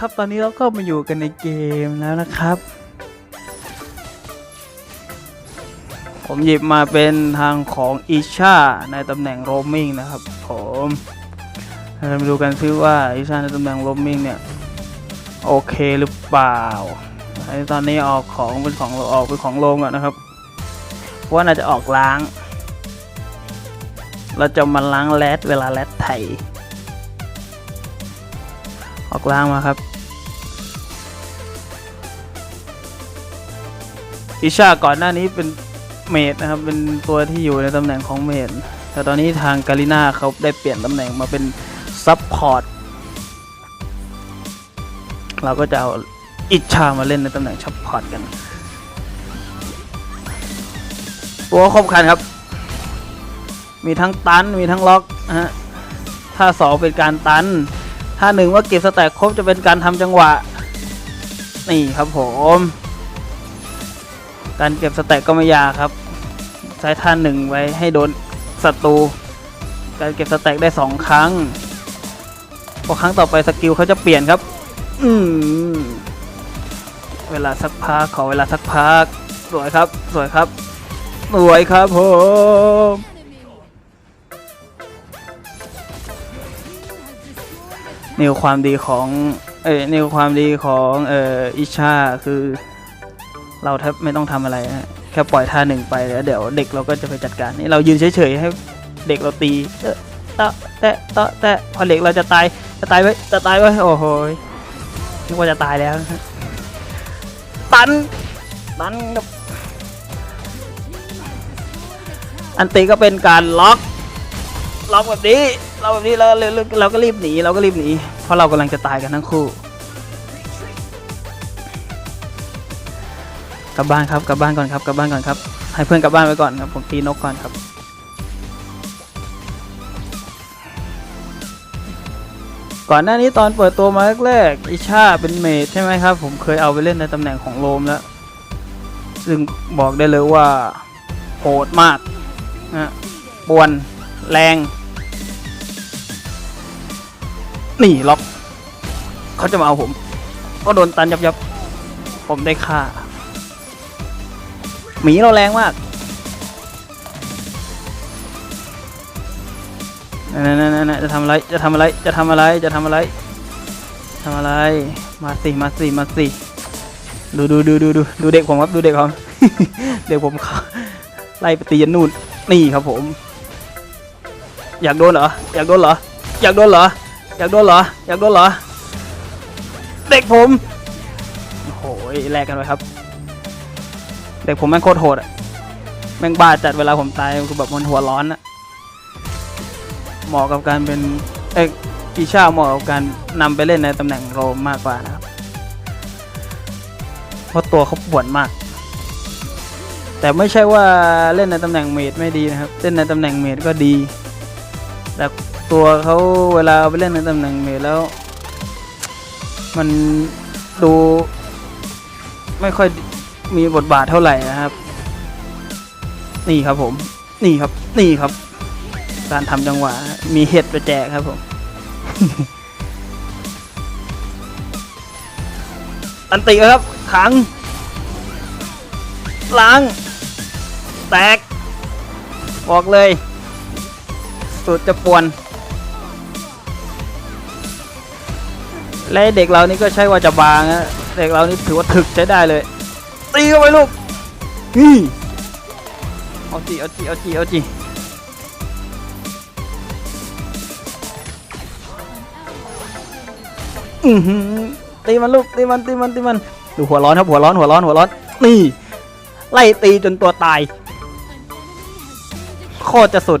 ครับตอนนี้เราก็มาอยู่กันในเกมแล้วนะครับ ผมหยิบมาเป็นทางของอีชาในตำแหน่งโรมมิงนะครับ ผมเรามาดูกันซิว่าอีชาในตำแหน่งโรมมิงเนี่ยโอเคหรือเปล่าไอ้ตอนนี้ออกของเป็นของออกเป็นของโรงก่อนนะครับเพราะว่าน่าจะออกล้าง เราจะมาล้างแรดเวลาแรดไถ ออกล้างมาครับ อิชาก่อนหน้านี้เป็นเมดนะครับ เป็นตัวที่อยู่ในตำแหน่งของเมดแต่ตอนนี้ทางกาลิน่าเขาได้เปลี่ยนตำแหน่งมาเป็นซับพอร์ต เราก็จะเอาอิชามาเล่นในตำแหน่งซับพอร์ตกัน ตัวครบคันครับ มีทั้งตัน มีทั้งล็อกฮะ ถ้าสองเป็นการตัน ถ้าหนึ่งว่าเก็บสแต็กครบจะเป็นการทำจังหวะ นี่ครับผม การเก็บสแต็กก็ไม่ยากครับ ใช้ท่าหนึ่งไว้ให้โดนศัตรู การเก็บสแต็กได้สองครั้ง พอครั้งต่อไปสกิลเขาจะเปลี่ยนครับ อืมเวลาสักพักขอเวลาสักพัก สวยครับ สวยครับ สวยครับผม นี่คือความดีของเอ้ยนี่คือความดีของเอ่ออิชาคือ เราแทบไม่ต้องทำอะไรนะแค่ปล่อยท่าหนึ่งไปแล้วเดี๋ยวเด็กเราก็จะไปจัดการนี่เรายืนเฉยๆให้เด็กเราตีเตะแตะเตะแตะพอเด็กเราจะตายจะตายไว้จะตายไว้โอ้โหนึกว่าจะตายแล้วตันตันครับอันตีก็เป็นการล็อกล็อกแบบนี้ เราแบบนี้เราเราเราก็รีบหนีเราก็รีบหนีเพราะเรากำลังจะตายกันทั้งคู่กลับบ้านครับกลับบ้านก่อนครับกลับบ้านก่อนครับ ให้เพื่อนกลับบ้านไปก่อนครับผมตีนกก่อนครับก่อนหน้านี้ตอนเปิดตัวมาแรกๆอิชาเป็นเมดใช่ไหมครับ ผมเคยเอาไปเล่นในตำแหน่งของโรมแล้ว ซึ่งบอกได้เลยว่าโหดมากนะปวนแรง หนีล็อก เขาจะมาเอาผม ก็โดนตันยับยับ ผมได้ค่า หมีเราแรงมากนั่นนั่นนั่นจะทำอะไร จะทำอะไร จะทำอะไร จะทำอะไร ทำอะไร มาสิ มาสิ มาสิ ดูดูดูดูดูดูเด็กผมครับ ดูเด็กผมเด็กผมเขาไล่ไปตียันนู่น นี่ครับผม อยากโดนเหรอ อยากโดนเหรอ อยากโดนเหรอ อยากโดนเหรอ อยากโดนเหรอ เด็กผม โอ้โหแลกกันไว้ครับ เด็กผมแม่งโคตรโหดอะแม่งบ้าจัดเวลาผมตายคือแบบมันหัวร้อนอะเหมาะกับการเป็นเอ้ยอีชาเหมาะกับการนำไปเล่นในตำแหน่งโรมมากกว่านะครับ เพราะตัวเขาปวดมาก แต่ไม่ใช่ว่าเล่นในตำแหน่งเมดไม่ดีนะครับ เล่นในตำแหน่งเมดก็ดี แต่ตัวเขาเวลาเอาไปเล่นในตำแหน่งเมดแล้ว มันดูไม่ค่อยมีบทบาทเท่าไหร่นะครับ นี่ครับผม นี่ครับ นี่ครับ การทำจังหวะ มีเห็ดไปแจกครับผมอันติครับขังล้าง แตก บอกเลย สุดจะปวน และเด็กเรานี่ก็ใช่ว่าจะบางนะเด็กเรานี่ถือว่าถึกใช้ได้เลย ตีเข้าไปลูกนี่เอาจีเอาจีเอาจีเอาจีอือหือตีมันลูกตีมันตีมันตีมันดูหัวร้อนครับหัวร้อนหัวร้อนหัวร้อนนี่ไล่ตีจนตัวตาย โคตรจะสุด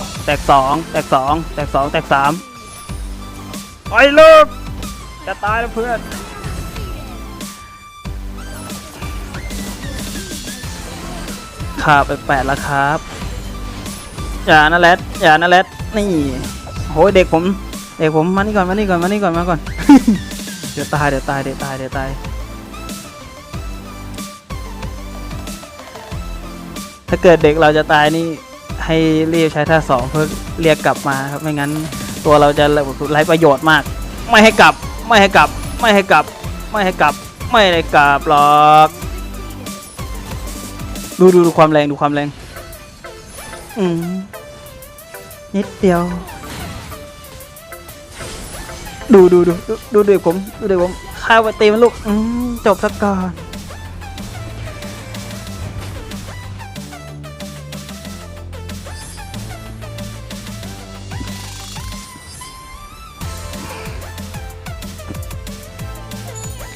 แตกสองแตกสองแตกสองแตกสามไปเลูกจะตายแล้วเพื่อนขาไปแปดแล้วครับ อย่านะแรดอย่านะแรดนี่โหยเด็กผมเด็กผมมานี่ก่อนมานี่ก่อนมานี่ก่อนมาก่อนเดี๋ยวตายเดี๋ยวตายเดี๋ยวตายเดี๋ยวตายถ้าเกิดเด็กเราจะตายนี่ ให้รีบใช้ท่าสองเพื่อเรียกกลับมาครับไม่งั้นตัวเราจะไร้ประโยชน์มาก ไม่ให้กลับ ไม่ให้กลับ ไม่ให้กลับ ไม่ให้กลับ ไม่ได้กลับหรอกดูดูดูความแรงดูความแรง อืมนิดเดียว ดูดูดูดูดูด็กผมดูด็กผมข้าวไปตีมันลูก อืมจบสักก่อน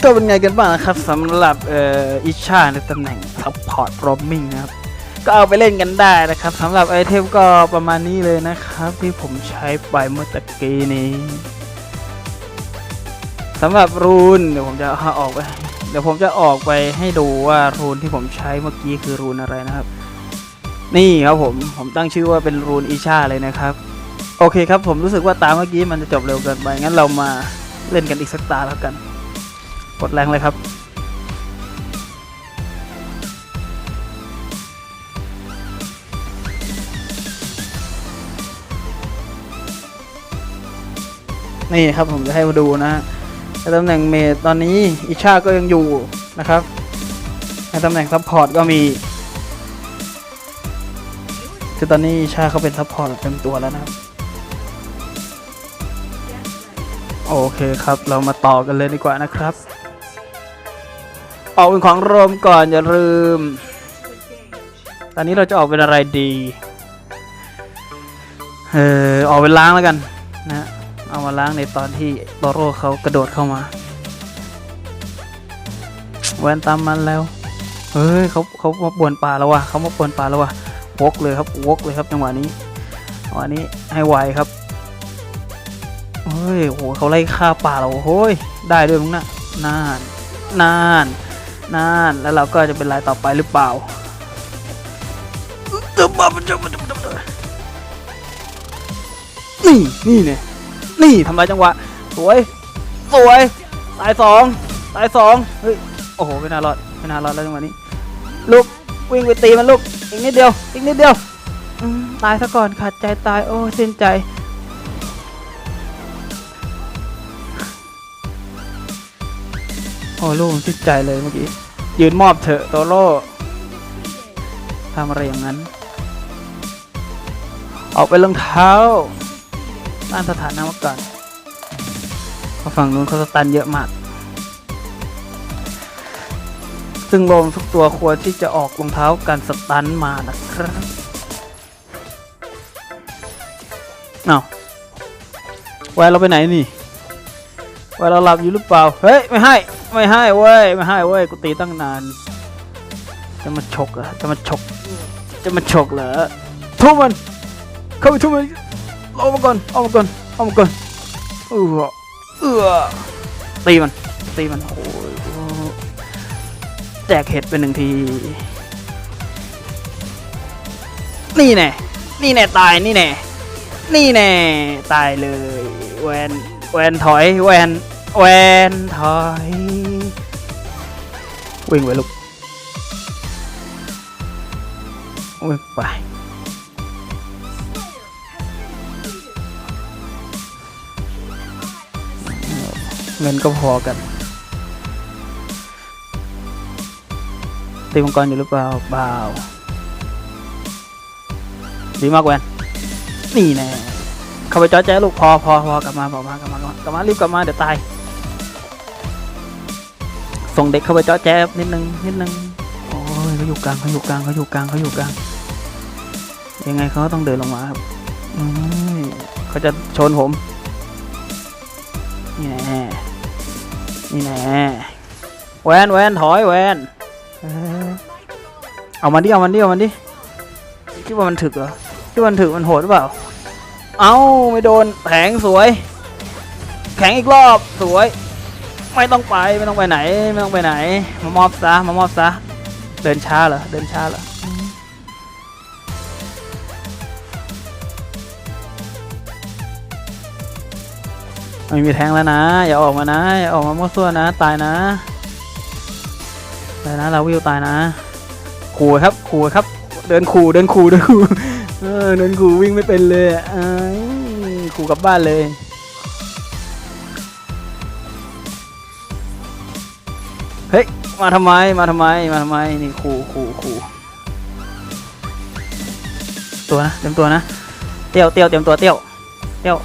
ก็เป็นไงกันบ้างนะครับสำหรับเอ่ออิชาในตำแหน่ง Support Roaming นะครับ ก็เอาไปเล่นกันได้นะครับสำหรับไอเทมก็ประมาณนี้เลยนะครับ ที่ผมใช้ไปเมื่อตะกี้นี้สำหรับรูนเดี๋ยวผมจะอาออกไปเดี๋ยวผมจะออกไปให้ดูว่ารูนที่ผมใช้เมื่อกี้คือรูนอะไรนะครับ นี่ครับผมผมตั้งชื่อว่าเป็นรูนอิชาเลยนะครับ โอเคครับผมรู้สึกว่าตามเมื่อกี้มันจะจบเร็วเกินไปงั้นเรามาเล่นกันอีกสักตาแล้วกัน กดแรงเลยครับ นี่ครับผมจะให้มาดูนะในตำแหน่งเมดตอนนี้อิชาก็ยังอยู่นะครับในตำแหน่งซัพพอร์ตก็มีคือตอนนี้อิชาเขาเป็นซัพพอร์ตเต็มตัวแล้วนะครับ โอเคครับ เรามาต่อกันเลยดีกว่านะครับ ออกเป็นของรวมก่อนอย่าลืม ตอนนี้เราจะออกเป็นอะไรดี เออออกเป็นล้างแล้วกันนะเอามาล้างในตอนที่โตโร่เขากระโดดเข้ามาแวนตามมันแล้ว เฮ้ยเขาเขามาป่วนป่าแล้ววะเขามาป่วนป่าแล้ววะวกเลยครับวกเลยครับจังหวะนี้จังหวะนี้ให้ไวครับเฮ้ยโหเขาไล่ฆ่าป่าเราโอ้ยได้ด้วยมึงนะนานนาน นานแล้วเราก็จะเป็นรายต่อไปหรือเปล่าเดี๋ยวมาเดี๋ยวมาเดี๋ยวมาเดี๋ยวมานี่นี่เนี่ยนี่ทำลายจังหวะสวยสวยตายสองตายสองเฮ้ยโอ้โหไม่น่ารอดไม่น่ารอดแล้วจังหวะนี้ลูกวิ่งไปตีมันลูกอีกนิดเดียวอีกนิดเดียวตายซะก่อนขาดใจตายโอ้เส้นใจ อ้ลูกจิตใจเลยเมื่อกี้ยืนมอบเถอะโตโร่ทำอะไรอย่างนั้น ออกไปรองเท้าต้านสถานะมาก่อนเพราะฝั่งนู้นเขาสตันเยอะมาก ซึ่งโลมทุกตัวควรที่จะออกรองเท้ากันสตันมานะครับเอาแวนเราไปไหนนี่ ว่าเราหลับอยู่หรือเปล่า เฮ้ย ไม่ให้ ไม่ให้เว้ย ไม่ให้เว้ย กูตีตั้งนาน จะมาฉกเหรอ จะมาฉกจะมาฉกเหรอ ทุบมัน เข้าไปทุบมันเอามาก่อนเอามาก่อนเอามาก่อนเออเออตีมัน ตีมัน โอ้ยแจกเห็ดเป็นหนึ่งที นี่แน่ นี่แน่ตาย นี่แน่ นี่แน่ ตายเลยแวน แวนถอยแวนแวนถอยวิ่งไปลูกวิ่งไปเงินก็พอกันตีมังกรอยู่หรือเปล่าเปล่าดีมากแวนนี่แน่ เข้าไปจอแจ้ลูกพอพอพอกลับมาพอกมากลับมากลับมากลับมารีบกลับมาเดี๋ยวตาย ส่งเด็กเข้าไปจอแจ้นิดนึงนิดนึงโอ้ยเขาอยู่กลางเขาอยู่กลางเขาอยู่กลางเขาอยู่กลาง ยังไงเขาต้องเดินลงมาครับอืเขาจะชนผมนี่แน่นี่แน่แวนแวนถอยแวนเอ้ยเอามันดิเอามันดิเอามันดิคิดว่ามันถึกเหรอคิดว่ามันถึกมันโหดหรือเปล่า เอาไม่โดนแข็งสวย แข็งอีกรอบสวย ไม่ต้องไปไม่ต้องไปไหนไม่ต้องไปไหน มามอบซะมามอบซะเดินช้าเหรอเดินช้าเหรอไม่มีแทงแล้วนะ อย่าออกมานะ อย่าออกมามั่วซัวนะ ตายนะตายนะ เราวิวตายนะขู่ครับขู่ครับ เดินขู่เดินขู่เดินขู่ ออเดินขู่วิ่งไม่เป็นเลยอะเอ้ยขู่กลับบ้านเลย เฮ้ย มาทำไม มาทำไม มาทำไม นี่ขู่ขู่ขู่ตัวนะ เตรียมตัวนะ เตี้ยวเตี้ยวเตรียมตัวเตี้ยว เตี้ยว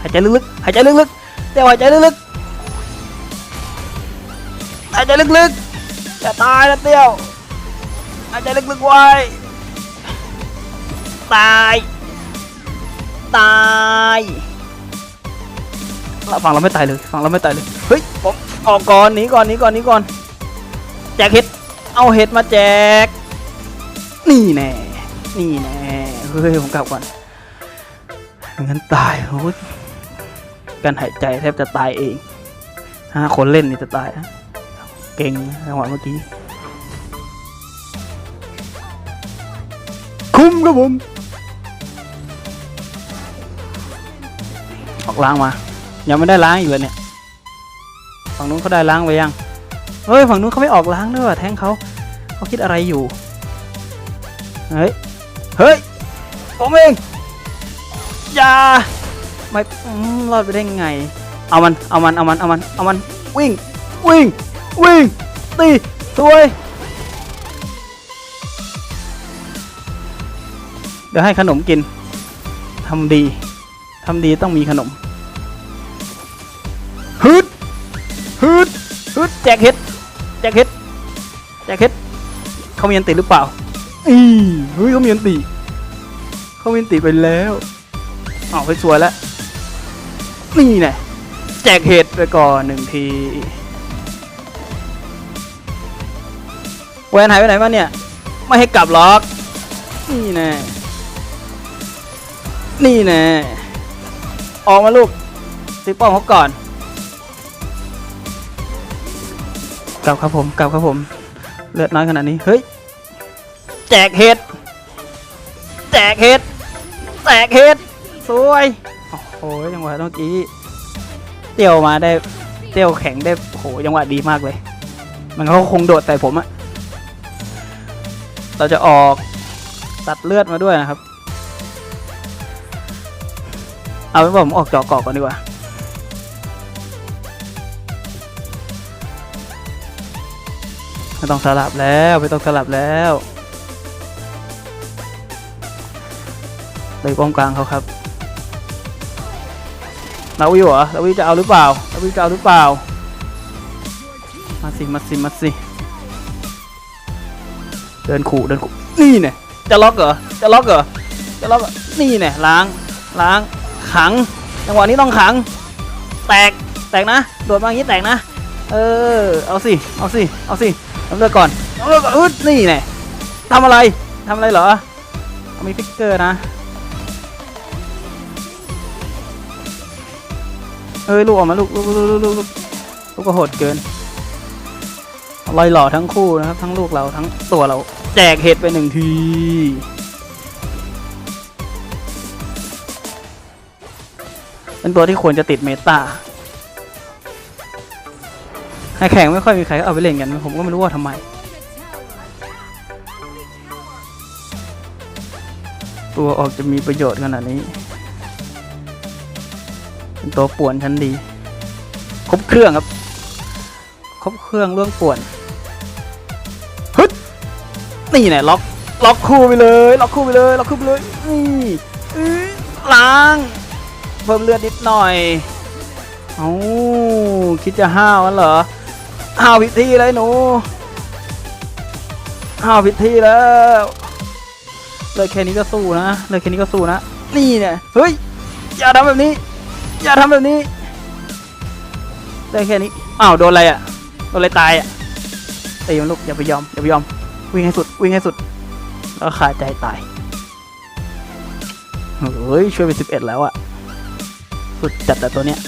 หายใจลึกๆ หายใจลึกๆ เตี้ยวหายใจลึกๆ หายใจลึกๆอย่าตายนะเตี้ยว หายใจลึกๆไว้ ตาย ตายเราฝั่งเราไม่ตายเลยฝั่งเราไม่ตายเลย เฮ้ยผมออกก่อนหนีก่อนหนีก่อนหนีก่อน แจกเห็ด เอาเห็ดมาแจก นี่แน่ นี่แน่ เฮ้ยผมกลับก่อนไม่งั้นตายโอ้ยการหายใจแทบจะตายเองห้าคนเล่นนี่จะตายนะเก่งนะจังหวะเมื่อกี้ คุ้มครับผม ออกล้างมา ยังไม่ได้ล้างอีกเลยเนี่ย ฝั่งนู้นเขาได้ล้างไปยัง เฮ้ย ฝั่งนู้นเขาไม่ออกล้างด้วยแทงเขาเขาคิดอะไรอยู่ เฮ้ย เฮ้ย ผมเอง อย่า ไม่รอดไปได้ไง เอามัน เอามัน เอามัน เอามัน เอามัน วิ่ง วิ่ง วิ่ง ตีสวยเดี๋ยวให้ขนมกินทำดี ทำดีต้องมีขนมฮึดฮึดฮึดแจกเห็ดแจกเห็ดแจกเห็ดเขามีอันติหรือเปล่าอีเฮ้ยเขามีอันติเขามีอันติไปแล้วอ้าวไปสวยแล้วนี่แน่แจกเห็ดไปก่อนหนึ่งทีแวนหายไปไหนมาเนี่ย ไม่ให้กลับหรอก นี่แน่นี่แน่ ออกมาลูกตีป้อมเขาก่อน กลับครับผม กลับครับผม เลือดน้อยขนาดนี้ เฮ้ย แจกเห็ด แจกเห็ด แจกเห็ด สวย โอ้โหจังหวะเมื่อกี้ เตี้ยวมาได้ เตี้ยวแข็งได้โอ้โหจังหวะดีมากเลย มันเขาคงโดดใส่ผมอะเราจะออกตัดเลือดมาด้วยนะครับ เอาเป็นว่าผมออกจอกอกก่อนดีกว่า ไม่ต้องสลับแล้วไม่ต้องสลับแล้วเลยป้อมกลางเขาครับลาวิวเหรอลาวิวจะเอาหรือเปล่าลาวิวจะเอาหรือเปล่า มาสิ มาสิ มาสิ เดินขู่เดินขู่นี่เนี่ยจะล็อกเหรอ จะล็อกเหรอ จะล็อก นี่เนี่ยล้าง ล้าง ขัง จังหวะนี้ต้องขัง แตก แตกนะ โดดมาอย่างนี้แตกนะ เออ เอาสิ เอาสิ เอาสิเอาเลือกก่อนเอาเลือกก่อนอึดนี่แน่ทำอะไร ทำอะไรเหรอ มีฟิกเกอร์นะ เอ้ยลูกออกมาลูกลูกลูกลูกลูกลูกลูกก็โหดเกินลอยหล่อทั้งคู่นะครับ ทั้งลูกเราทั้งตัวเรา แจกเห็ดไปหนึ่งที เป็นตัวที่ควรจะติดเมตาแข่งไม่ค่อยมีใครเอาไปเล่นกัน ผมก็ไม่รู้ว่าทำไมตัวออกจะมีประโยชน์ขนาดนี้ เป็นตัวป่วนชั้นดี ครบเครื่องครับ ครบเครื่องเรื่องป่วนฮึดนี่แหละล็อก ล็อกคู่ไปเลย ล็อกคู่ไปเลย ล็อกคู่ไปเลย นี่ล้าง เพิ่มเลือดนิดหน่อยเอาคิดจะห้าวมันเหรอห้าวผิดที่เลยหนูห้าวผิดที่แล้วเลยแค่นี้ก็สู้นะเลยแค่นี้ก็สู้นะ นี่เนี่ยเฮ้ย อย่าทำแบบนี้ อย่าทำแบบนี้เลยแค่นี้ อ้าวโดนอะไรอะ โดนอะไรตายอะตีมันลูกอย่าไปยอมอย่าไปยอม วิ่งให้สุดวิ่งให้สุด แล้วขาดใจตายเฮ้ยช่วยไปสิบเอ็ดแล้วอะ สุดจัดแต่ตัวเนี้ย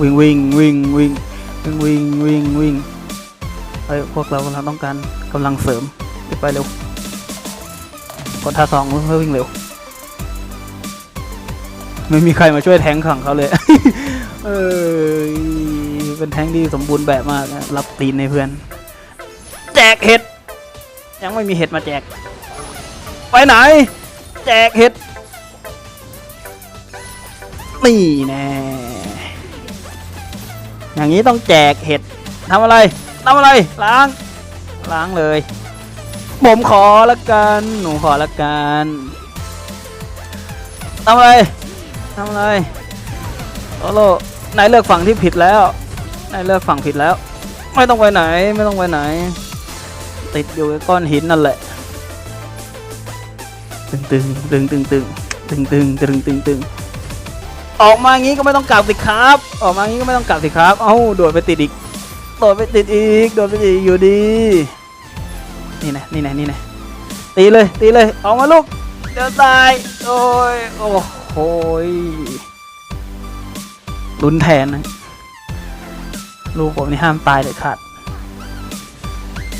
วิ่งวิ่งวิ่งวิ่งวิ่งวิ่งวิ่งวิ่งเฮ้ยพวกเรากำลังต้องการกำลังเสริมรีบไปเร็วกดท่าสองเพื่อวิ่งเร็ว ไม่มีใครมาช่วยแทงขังเขาเลย เออเป็นแทงที่สมบูรณ์แบบมากนะรับตีนในเพื่อน แจกเห็ด ยังไม่มีเห็ดมาแจก ไปไหน แจกเห็ด นี่แน่อย่างนี้ต้องแจกเห็ดทำอะไรทำอะไรล้าง ล้างเลย ผมขอละกันหนูขอละกันทำอะไรทำอะไรโอโลนายเลือกฝั่งที่ผิดแล้วนายเลือกฝั่งผิดแล้ว ไม่ต้องไปไหนไม่ต้องไปไหน ติดอยู่กับก้อนหินนั่นแหละตึงตึงตึงตึงตึงตึงตึงตึงตึงตึง ออกมางี้ก็ไม่ต้องกลับสิครับ ออกมางี้ก็ไม่ต้องกลับสิครับ เอ้าโดดไปติดอีก โดดไปติดอีก โดดไปติดอยู่ดี นี่นะนี่นะนี่นะตีเลยตีเลยออกมาลูกเดี๋ยวตายโอ้ยโอ้โหลุ้นแทนนะลูกผมนี่ห้ามตายเลยขาด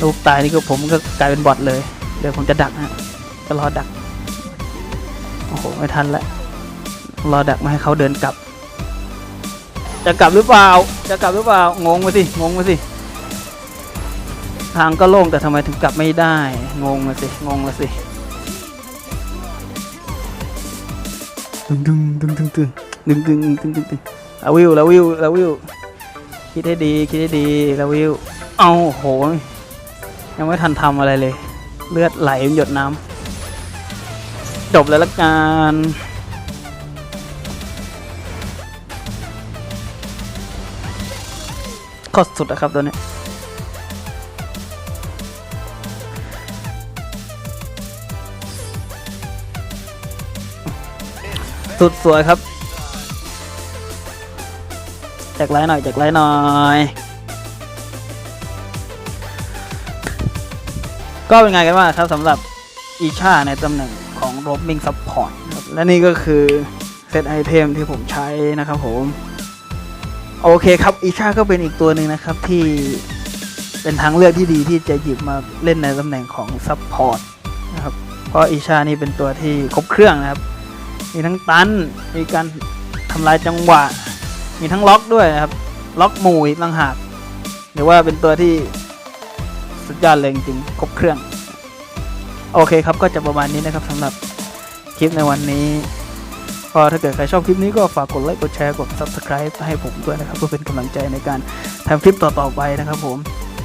ลูกตายนี่ก็ผมก็กลายเป็นบอทเลย เดี๋ยวผมจะดักฮะจะรอดัก โอ้โห ไม่ทันแล้ว รอดักมาให้เขาเดินกลับ จะกลับหรือเปล่า จะกลับหรือเปล่างงมาสิงงมาสิ ทางก็โล่งแต่ทำไมถึงกลับไม่ได้ งงมาสิงงมาสิดึงดึงดึงดึงดึงดึงดึงดึงดึงดึงลาวิวลาวิวลาวิวคิดให้ดีคิดให้ดีลาวิวเอาโหยังไม่ทันทำอะไรเลย เลือดไหลเป็นหยดน้ำจบแล้วละกัน โคตรสุดอะครับตัวนี้สุดสวยครับแจกไลน์หน่อยแจกไลน์หน่อย ก็เป็นไงกันบ้างครับสำหรับอีชาในตำแหน่งของ roaming support ครับและนี่ก็คือเซตไอเทมที่ผมใช้นะครับผม โอเคครับอีชาก็เป็นอีกตัวหนึ่งนะครับที่เป็นทางเลือกที่ดีที่จะหยิบมาเล่นในตำแหน่งของ support นะครับเพราะอีชานี่เป็นตัวที่ครบเครื่องนะครับ มีทั้งตันมีการทำลายจังหวะ มีทั้งล็อกด้วยนะครับ ล็อกหมู่อีกต่างหากหรือว่าเป็นตัวที่สุดยอดเลยจริงๆครบเครื่อง โอเคครับก็จะประมาณนี้นะครับสำหรับคลิปในวันนี้ ก็ถ้าเกิดใครชอบคลิปนี้ก็ฝากกดไลค์กดแชร์กด subscribe ให้ผมด้วยนะครับเพื่อเป็นกำลังใจในการทำคลิปต่อๆไปนะครับผม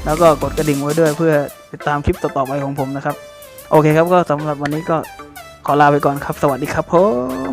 แล้วก็กดกระดิ่งไว้ด้วยเพื่อติดตามคลิปต่อๆไปของผมนะครับ โอเคครับก็สำหรับวันนี้ก็ขอลาไปก่อนครับ สวัสดีครับผม